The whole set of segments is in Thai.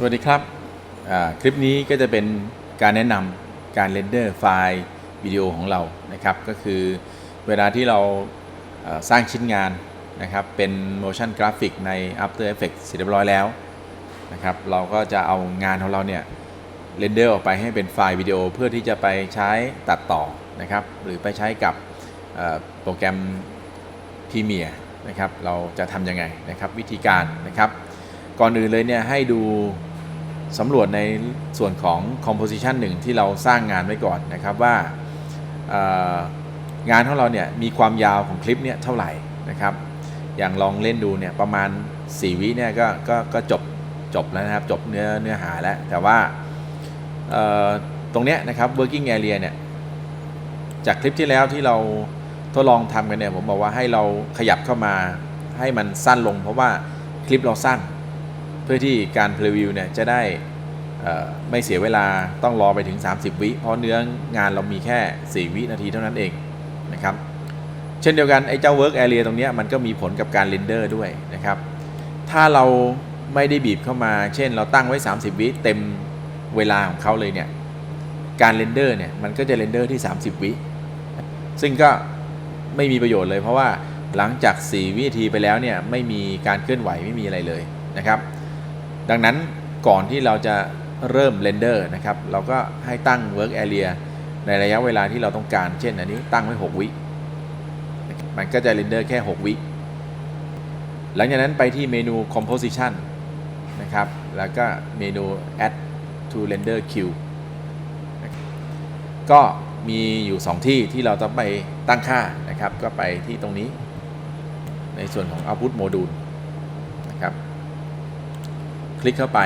สวัสดีครับ คลิปนี้ก็จะเป็นการแนะนำการเรนเดอร์ไฟล์วิดีโอของเรานะครับ ก็คือเวลาที่เราสร้างชิ้นงานนะครับ เป็น motion graphic ใน After Effects เสร็จเรียบร้อยแล้วนะครับ เราก็จะเอางานของเราเนี่ยเรนเดอร์ออกไปให้เป็นไฟล์วิดีโอเพื่อที่จะไปใช้ตัดต่อนะครับ หรือไปใช้กับโปรแกรม Premiere นะครับ เราจะทำยังไงนะครับวิธีการนะครับก่อนอื่นเลยเนี่ยให้ดู สำรวจในส่วนของ composition หนึ่งที่เราสร้างงานไว้ก่อนนะครับว่างานของเราเนี่ยมีความยาวของคลิปเนี่ยเท่าไหร่นะครับ อย่างลองเล่นดูเนี่ยประมาณ 4 วิเนี่ยก็ก็ก็จบจบแล้วนะครับจบเนื้อเนื้อหาแล้ว แต่ว่าตรงเนี้ยนะครับ working area เนี่ยจากคลิปที่แล้วที่เราทดลองทำกันเนี่ยผมบอกว่าให้เราขยับเข้ามาให้มันสั้นลง เพราะว่าคลิปเราสั้น พื่อที่การพรีวิวเนี่ยจะได้ไม่เสียเวลาต้องรอไปถึง 30 วิเพราะเนื้องานเรามีแค่ 4 วินาทีเท่านั้นเองนะครับเช่นเดียวกันไอ้เจ้า work area ตรงนี้มันก็มีผลกับการเรนเดอร์ด้วยนะครับถ้าเราไม่ได้บีบเข้ามา เช่นเราตั้งไว้ 30 วิเต็มเวลาของเขาเลยเนี่ยการเรนเดอร์เนี่ยมันก็จะเรนเดอร์ที่ 30 วิซึ่งก็ไม่มีประโยชน์เลย เพราะว่าหลังจาก 4 วินาทีไปแล้วเนี่ยไม่มีการเคลื่อนไหวไม่มีอะไรเลยนะครับ ดังนั้นก่อนที่เราจะเริ่มเรนเดอร์นะครับ เราก็ให้ตั้ง work area ในระยะเวลาที่เราต้องการ เช่นอันนี้ตั้งไว้ 6 วิ มันก็จะเรนเดอร์แค่ 6 วิ หลังจากนั้นไปที่เมนู composition นะครับ แล้วก็เมนู add to render queue นะครับก็มีอยู่ 2 ที่ที่เราต้องไปตั้งค่านะครับ ก็ไปที่ตรงนี้ ในส่วนของ output module คลิกเข้าไป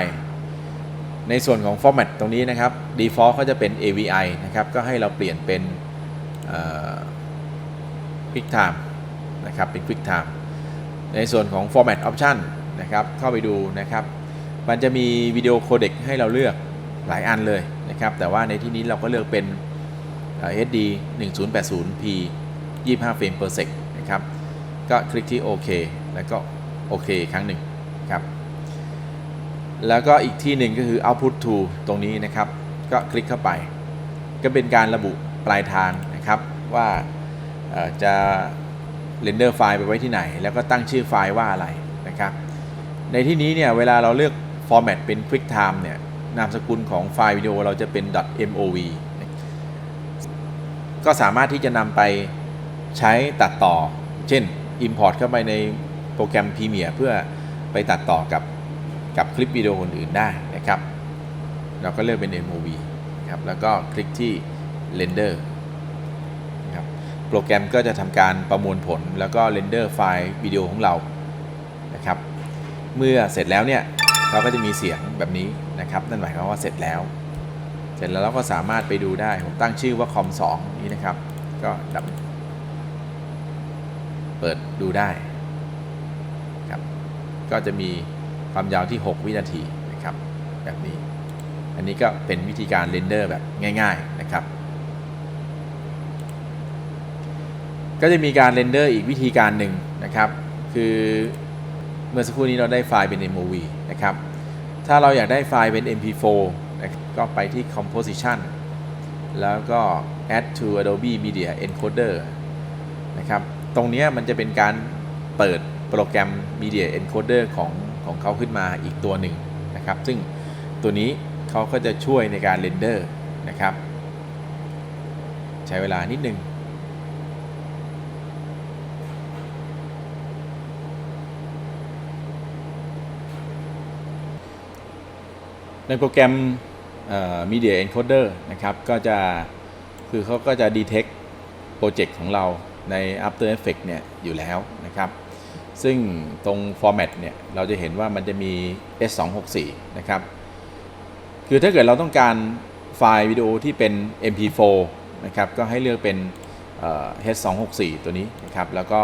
ในส่วนของ format ตรงนี้นะครับ default เขาจะเป็น AVI นะครับ ก็ให้เราเปลี่ยนเป็น quick time นะครับ เป็น quick time ในส่วนของ format option นะครับ เข้าไปดูนะครับ มันจะมีวิดีโอโคเดกให้เราเลือกหลายอันเลยนะครับ แต่ว่าในที่นี้เราก็เลือกเป็นเอ่อ HD 1080p 25เฟรม per sec นะครับ ก็คลิกที่โอเคแล้วก็โอเคอีกครั้งหนึ่ง แล้วก็อีกที่หนึ่งก็คือ output to ตรงนี้นะครับ ก็คลิกเข้าไป ก็เป็นการระบุปลายทางนะครับว่าจะเรนเดอร์ไฟล์ไปไว้ที่ไหน แล้วก็ตั้งชื่อไฟล์ว่าอะไรนะครับ ในที่นี้เนี่ยเวลาเราเลือก format เป็น QuickTime เนี่ยนามสกุลของไฟล์วิดีโอเราจะเป็น .mov ก็สามารถที่จะนำไปใช้ตัดต่อ เช่น Import เข้าไปในโปรแกรม Premiere เพื่อไปตัดต่อกับ กับคลิปวิดีโออื่นๆได้นะครับ เราก็เลือกเป็น MOV ครับแล้วก็คลิกที่ Render นะครับโปรแกรมก็จะทำการประมวลผลแล้วก็ Render ไฟล์วิดีโอของเรานะครับ เมื่อเสร็จแล้วเนี่ยเราก็จะมีเสียงแบบนี้นะครับนั่นหมายความว่าเสร็จแล้ว เสร็จแล้วเราก็สามารถไปดูได้ ผมตั้งชื่อว่าคอม2นี้นะครับ ก็ดับเปิดดูได้ครับก็จะมี ความยาวที่ 6 วินาทีนะครับแบบนี้ อันนี้ก็เป็นวิธีการเรนเดอร์แบบง่าย ๆนะครับ ก็จะมีการเรนเดอร์อีกวิธีการหนึ่งนะครับ คือเมื่อสักครู่นี้เราได้ไฟล์เป็น MOV นะครับ ถ้าเราอยากได้ไฟล์เป็น MP4 ก็ไปที่ Composition แล้วก็ Add to Adobe Media Encoder นะครับ ตรงนี้มันจะเป็นการเปิดโปรแกรม Media Encoder ของ ของเขาขึ้นมาอีกตัวหนึ่งนะครับ ซึ่งตัวนี้เขาก็จะช่วยในการเรนเดอร์นะครับ ใช้เวลานิดนึงในโปรแกรม Media Encoder นะครับ ก็จะคือเขาก็จะ detect โปรเจกต์ของเราใน After Effects เนี่ยอยู่แล้วนะครับ ซึ่งตรง format เนี่ยเราจะเห็นว่ามันจะมี S264 นะครับ คือถ้าเกิดเราต้องการไฟล์วิดีโอที่เป็น MP4 นะครับ ก็ให้เลือกเป็น H264 ตัวนี้นะครับ แล้วก็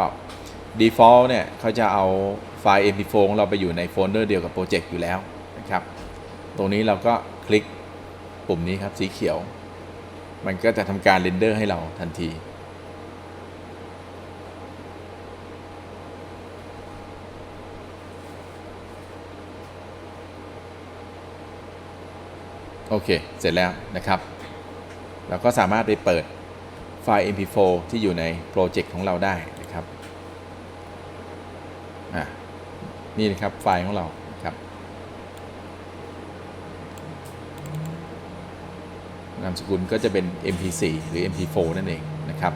default เนี่ยเขาจะเอาไฟล์ MP4 ของเราไปอยู่ในโฟลเดอร์เดียวกับโปรเจกต์อยู่แล้วนะครับ ตรงนี้เราก็คลิกปุ่มนี้ครับสีเขียว มันก็จะทำการเรนเดอร์ให้เราทันที โอเค เสร็จแล้วนะครับเราก็สามารถไปเปิดไฟล์ mp4 ที่อยู่ในโปรเจกต์ของเราได้นะครับอะนี่นะครับไฟล์ของเราครับนามสกุลก็จะเป็น mp4 หรือ mp4 นั่นเองนะครับ